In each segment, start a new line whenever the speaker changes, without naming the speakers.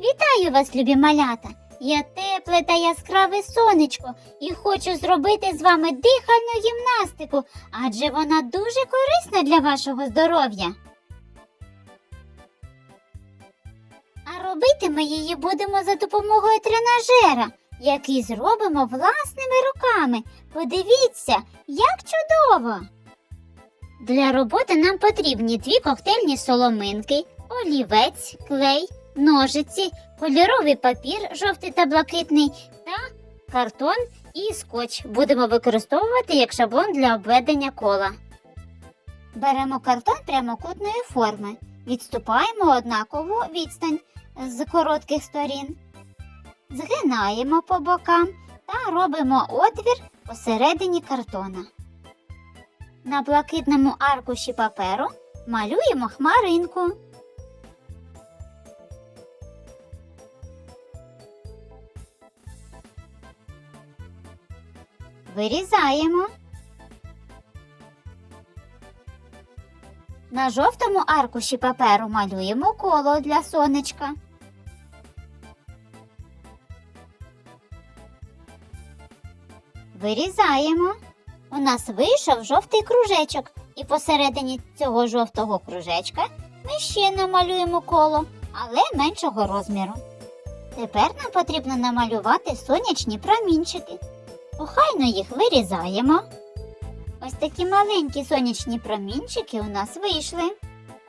Вітаю вас, любі малята! Я тепле та яскраве сонечко і хочу зробити з вами дихальну гімнастику, адже вона дуже корисна для вашого здоров'я. А робити ми її будемо за допомогою тренажера, який зробимо власними руками. Подивіться, як чудово! Для роботи нам потрібні дві коктейльні соломинки, олівець, клей, ножиці, кольоровий папір, жовтий та блакитний, та картон і скотч. Будемо використовувати як шаблон для обведення кола. Беремо картон прямокутної форми, відступаємо однакову відстань з коротких сторін, згинаємо по бокам та робимо отвір посередині картона. На блакитному аркуші паперу малюємо хмаринку. Вирізаємо. На жовтому аркуші паперу малюємо коло для сонечка. Вирізаємо. У нас вийшов жовтий кружечок, і посередині цього жовтого кружечка ми ще намалюємо коло, але меншого розміру. Тепер нам потрібно намалювати сонячні промінчики. Охайно їх вирізаємо. Ось такі маленькі сонячні промінчики у нас вийшли.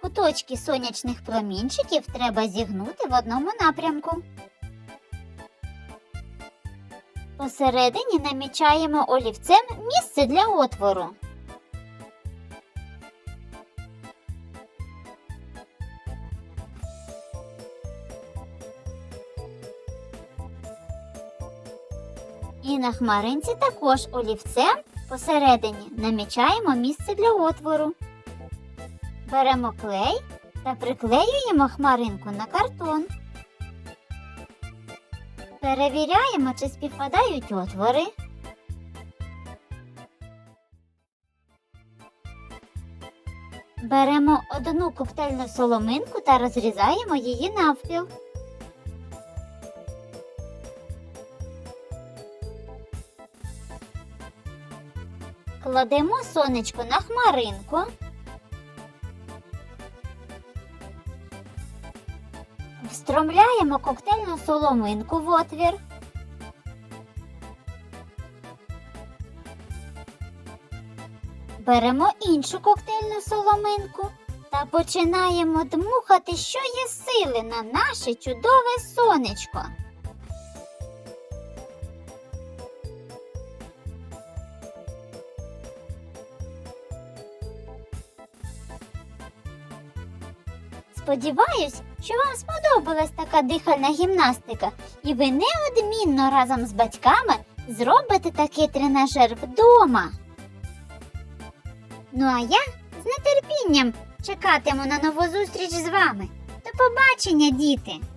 Куточки сонячних промінчиків треба зігнути в одному напрямку. Посередині намічаємо олівцем місце для отвору. І на хмаринці також олівцем посередині намічаємо місце для отвору. Беремо клей та приклеюємо хмаринку на картон. Перевіряємо, чи співпадають отвори. Беремо одну коктейльну соломинку та розрізаємо її навпіл. Кладемо сонечко на хмаринку. Встромляємо коктейльну соломинку в отвір. Беремо іншу коктейльну соломинку та починаємо дмухати, що є сили на наше чудове сонечко. Сподіваюсь, що вам сподобалась така дихальна гімнастика, і ви неодмінно разом з батьками зробите такий тренажер вдома. Ну а я з нетерпінням чекатиму на нову зустріч з вами. До побачення, діти!